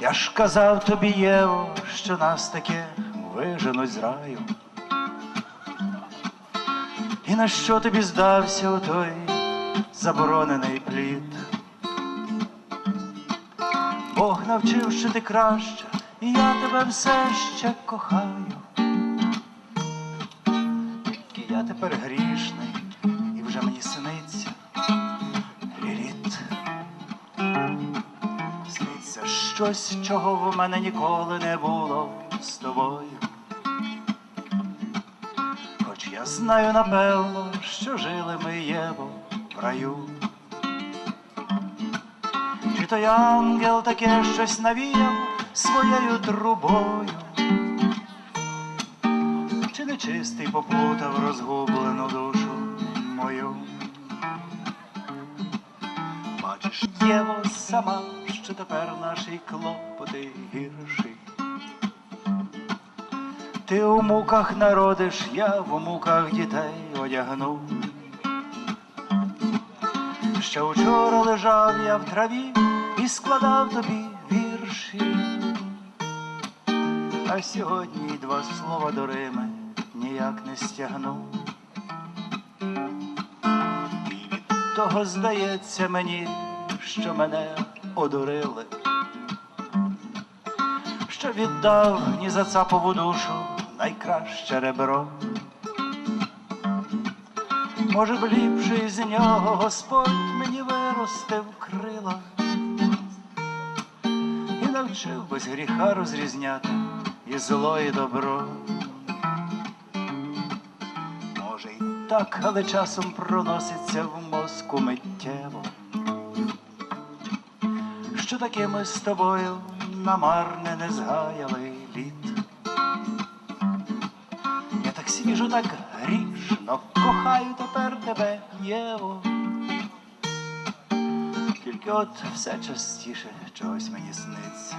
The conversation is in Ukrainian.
Я ж казав тобі, Єво, що нас таке виженуть з раю. І на що тобі здався у той заборонений плід? Бог навчив, що ти краще, і я тебе все ще кохаю. Тільки я тепер грішний, щось, чого в мене ніколи не було з тобою. Хоч я знаю напевно, що жили ми Єво в раю. Чи той ангел таке щось навіяв своєю трубою, чи нечистий поплутав розгублену душу мою? Бачиш, Єво сама, що тепер наші клопоти гірші. Ти у муках народиш, я в муках дітей одягну. Ще вчора лежав я в траві і складав тобі вірші. А сьогодні два слова до Рими ніяк не стягну. Того здається мені, що мене одурили, що віддав ні за цапову душу найкраще ребро. Може б ліпше з нього Господь мені виростив крила і навчив без гріха розрізняти і зло, і добро. Так, але часом проноситься в мозку миттєво, що таки ми з тобою намарне не згаяли літ. Я так свіжо, так грішно кохаю тепер тебе, Єво. Тільки от все частіше чогось мені сниться.